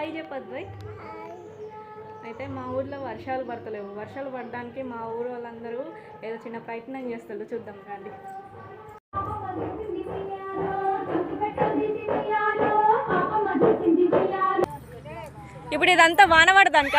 Hi చెప్పద్దు right అయితే మా ఊర్లో వర్షాలు పడతలేవు. వర్షాలు పడడానికి మా ఊరు వాళ్ళందరూ ఏదో చిన్న ప్రయత్నం చేస్తారు చూద్దాం రండి. ఇప్పుడు ఇదంతా వాన పడదంట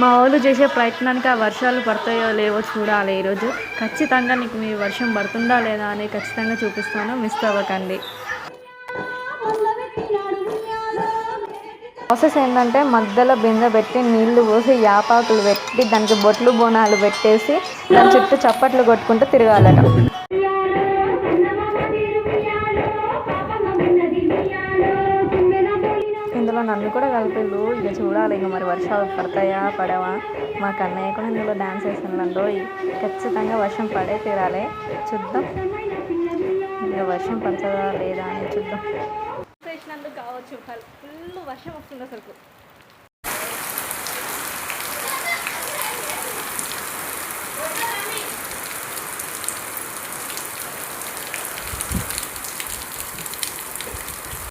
మా వాళ్ళు చేసే ప్రయత్నానికి ఆ వర్షాలు పడతాయో లేవో చూడాలి ఈరోజు. ఖచ్చితంగా నీకు మీ వర్షం పడుతుందా లేదా అని ఖచ్చితంగా చూపిస్తాను. మిస్ అవ్వకండి. ప్రాసెస్ ఏంటంటే మధ్యలో బిందె పెట్టి నీళ్ళు పోసి యాపాకులు పెట్టి దానికి బొట్లు బోనాలు పెట్టేసి దాని చుట్టూ చప్పట్లు కొట్టుకుంటూ తిరగాలట. ఇందులో నన్ను కూడా కలిపిళ్ళు ఇక చూడాలి ఇక మరి వర్షాలు పడతాయా పడవా? మా కన్నయ్య కూడా ఇందులో డ్యాన్స్ వేసినంలో ఖచ్చితంగా వర్షం పడే తీరాలి. చూద్దాం. ఇక వర్షం పడుతుందా లేదా అని చూద్దాం. కావచ్చు. ఫుల్ వర్షం వస్తుంది అసలు